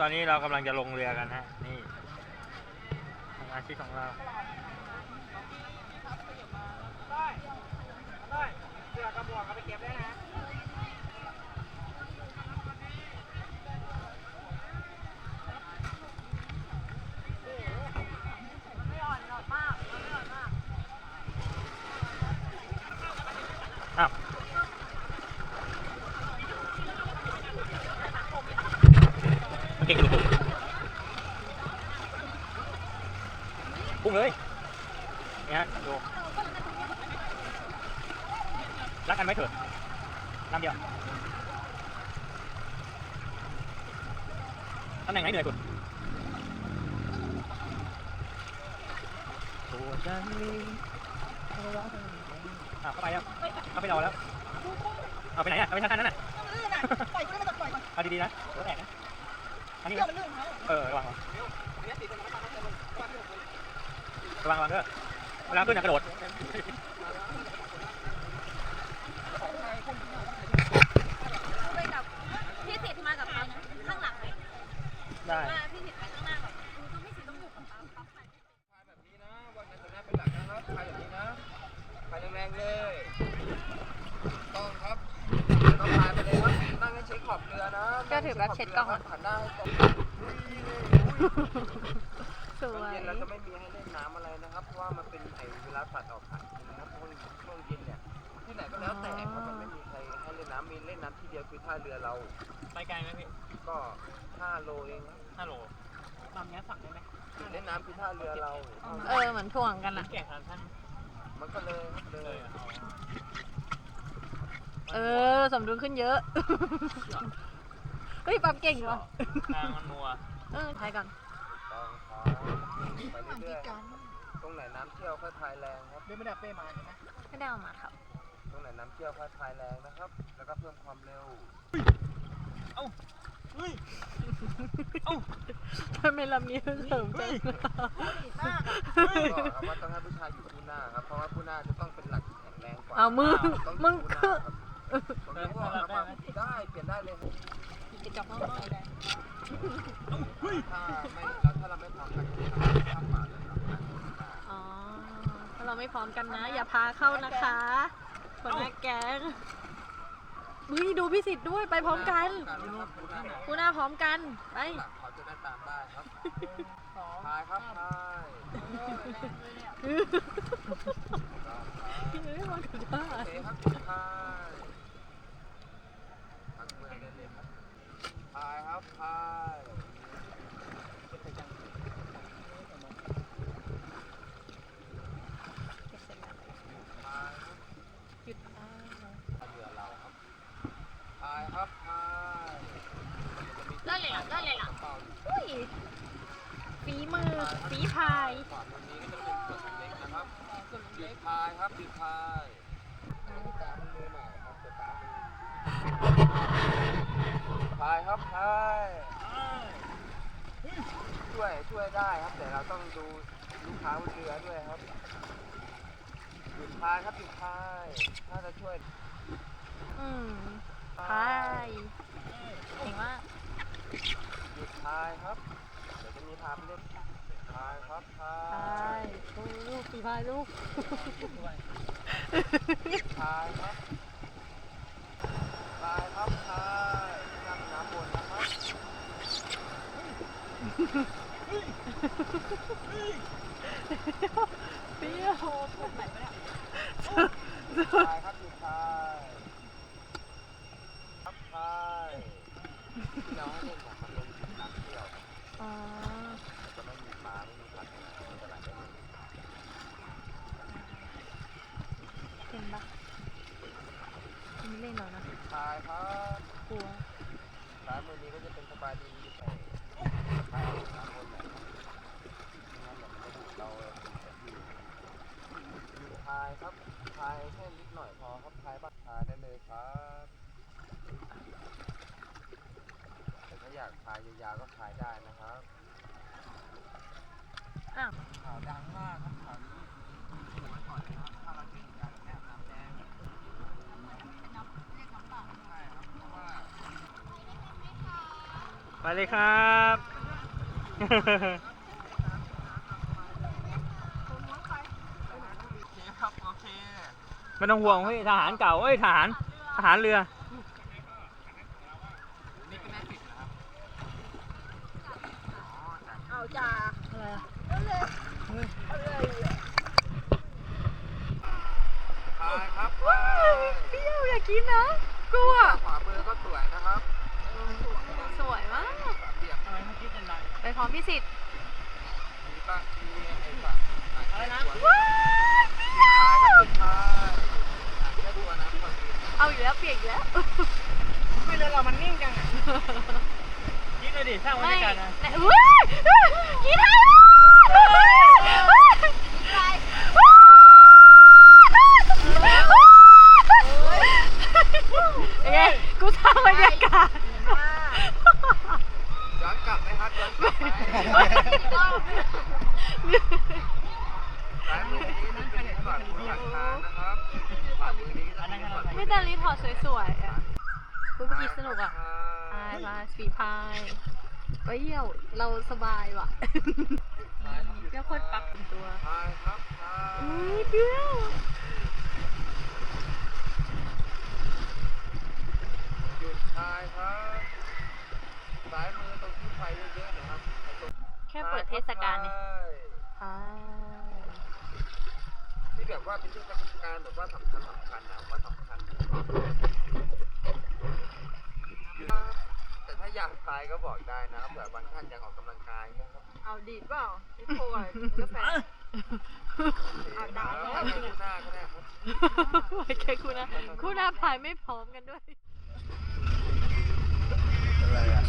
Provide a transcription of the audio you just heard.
ตอนนี้เรากำลังจะลงเรือกันฮะ นี่อาชีพของเราอ้นะมันเก่งกระดูก พุ่งเลยนี่ฮะดูรักกันไหมเถิดลำเดียวตำแหน่งไหนเหนื่อยสุดตัวฉันนี้อะเข้าไปแล้วเข้าไปรอแล้ว เอาไปไหนอะ เอาไปทางนั้นน่ะปล่อยขึ้นมาจากปล่อยก่อนเอาดีๆนะรถแตกนะอันนี้เดี๋ยวมันลื่นเขาเออระวัง ระวังระวังเด้อเวลาขึ้นนะกระโดดไปกับพี่สิทธิ์มากับปั๊มข้างหลังไหมได้ว่าพี่สิทธิ์ไปข้างหน้าแบบต้องพี่สิทธิ์ต้องอยู่กับปั๊มปั๊มไหนแบบนี้นะวันนั้นตัวหน้าเป็นหลักนะครับพายแบบนี้นะพายแรงๆเลย ต้องครับต้องพายไปเลยครับนั่งให้เช็คขอบเรือนะก็ถือแบบเช็ดกล้องหันหน้าให้ตรง สตวอนย เย็นเราจะไม่มีให้เล่นน้ำอะไรนะครับ เพราะว่ามันเป็นไอเวลาสัตว์ออกหากินนะครับช่วงช่วงเย็นเนี่ยที่ไหนก็แล้วแต่ครับมันไม่มีใครให้เล่นน้ำมีเล่นน้ำที่เดียวคือท่าเรือเรา ไปไกลไหมพี่ก็5โลเองครับห้าโลลำนี้ฝั่งได้ไหมจุดเล่นน้ำคือท่าเรือเรา เออเหมือนถ่วงกันอะแก่งทันท่านมันก็เลยครับเลเลยยเอาเออ สมดุลขึ้นเยอะ เฮ้ยปั๊มเก่งว่ะ ทางมันมัวเออใช้ก่อนต้ องครับไปฝั่งเรื่ที่อยๆการตรงไหนน้ำเชี่ยวค่อยพายแรงครับ เดินไม่ได้เป้มาใช่ไหมไม่ได้เอามาครับ ตรงไหนน้ำเชี่ยวค่อยพายแรงนะครับ แล้วก็เพิ่มความเร็วเฮ้ยทำไมลำนี้เสริมจังก็เอาว่าต้องให้ผู้ชายอยู่คู่หน้าครับ เพราะว่าคู่หน้าจะต้องเป็นหลักที่แข็งแรงกว่าเอามือต้องมึงคู่หคือน้าครับตรงนี้ก็เอามาได้เปลี่ยนได้เลยครับจะจับน้องได้ ถ้าไม่แล้วถ้าเราไม่พร้อมกันก็ทำทำมาเลยครับอ๋อถ้าเราไม่พร้อมกันนะ อย่าพาเข้านะคะคนหน้าแก๊งเฮ้ยดูพี่สิทธิ์ด้วยไปพร้อมกันคู่หน้าครับกูหน้าพร้อมกันไป หลักเขาจะได้ตามได้ครับพายครับพายเฮ้ยมันก็ได้ โอเคครับพายพักเมื่อยได้เลยครับ พายครับพายพายครับหยุดอ่าเรือเราครับพายครับพายได้เลยเหรอได้เลยเหรอกระเป๋าอยู่อุ้ยฝีมือฝีพายขวามือนี้ก็จะเป็นส่วนเล็กนะครับหยุดพายครับหยุดพายตามันมือใหม่ครับแต่ตา มันพายครับพายช่วยช่วยได้ครับ แต่เราต้องดูลูกค้าบนเรือด้วยครับหยุดพายครับหยุดพายถ้าจะช่วยอืมพายเก่งมากหยุดพายครับ เดี๋ยวจะมีพาไปเล่นพายครับพาพายยโอ้ลูกฝีพายลูกพายครับพายครับพายน้ำน้ำบนนะครับ เปรี้ยว พายครับหยุดพายครับพาย ที่เราให้เล่นเนี่ยมันลงถึงน้ำเที่ยวอ๋อจะไม่มีม้าไม่มีสัตว์มันจะไหลได้เลยเห็นปะไม่เล่นหรอกนะพายครับกลัวซ้ายมือนี้ก็จะเป็นสบายดีแต่พายน้ำบนเนี่ยงั้นแบบไม่ถูกเราอยู่หยุดพายครับพายแค่นิดหน่อยพอครับพายบ้างพายได้เลยครับ ถ้าอยากพายยาวๆก็พายได้นะครับอ้าว ข่าวดังมากครับข่าวนี้ถูกไว้ก่อนนะครับถ้าเราเจอเหตุการณ์แบบเนี้ยน้ำแดงใช่ครับเพราะว่า ไปเลยครับ โอเคครับ โอเค ไม่ต้องห่วงเฮ้ยทหารเก่าเฮ้ยทหารทหารเรือ นี่ก็แน่ติดนะครับ เอา จ่าอะไรอะพายครับว้าวเปรี้ยวอยากกินนะกลัวขวามือก็สวยนะครับ สวยมากเปียกอะไรเมื่อกี้เป็นไรไปพร้อมพี่สิทธิ์มีบ้างมีไอ้ฝั่งอะไรนะว้าวเปรี้ยวพายครับพายอะแค่ตัวน้ำก่อนดีเอาอีกแล้วเปียกอีกแล้วไม่เลยเรามันนิ่งจังอะคิดเลยดิสร้างบรรไม่ยากาศนะแต่ว้าวกินอะไรเอ้ยกูสร้างบรรยากาศ ย้อนกลับไหมครับย้อนกลับไหมซ้ายมือนี้นั่นเป็นฝั่งของหลักทางนะครับขวามือนี้จะเป็นฝั่ง ไม่แต่รีพอร์ตสวยๆอะเมื่อกี้สนุกอะพายพายสีพายไปเยี่ยว เราสบายว่ะเจ้าคนปักเป็นตัวพายครับพายอุ้ยเดียวหยุดพายครับซ้ายมือตรงที่ไฟเยอะๆนะครับ แค่เปิดเทศกาลเนี่ยใช่พาย ที่แบบว่าเป็นเรื่องราชการแบบว่าสำคัญสำคัญนะว่าสำคัญ แต่ถ้าอยากตายก็บอกได้นะเผื่อบางท่านอยากออกกำลังกายเงี้ยครับเอาดีดเปล่าไม่โคตรก็แฟนเอาดางแล้วคุณหน้าก็ได้ครับไว้แค่คุณนะคุณหน้าถ่ายไม่พร้อมกันด้วยอะไรอะ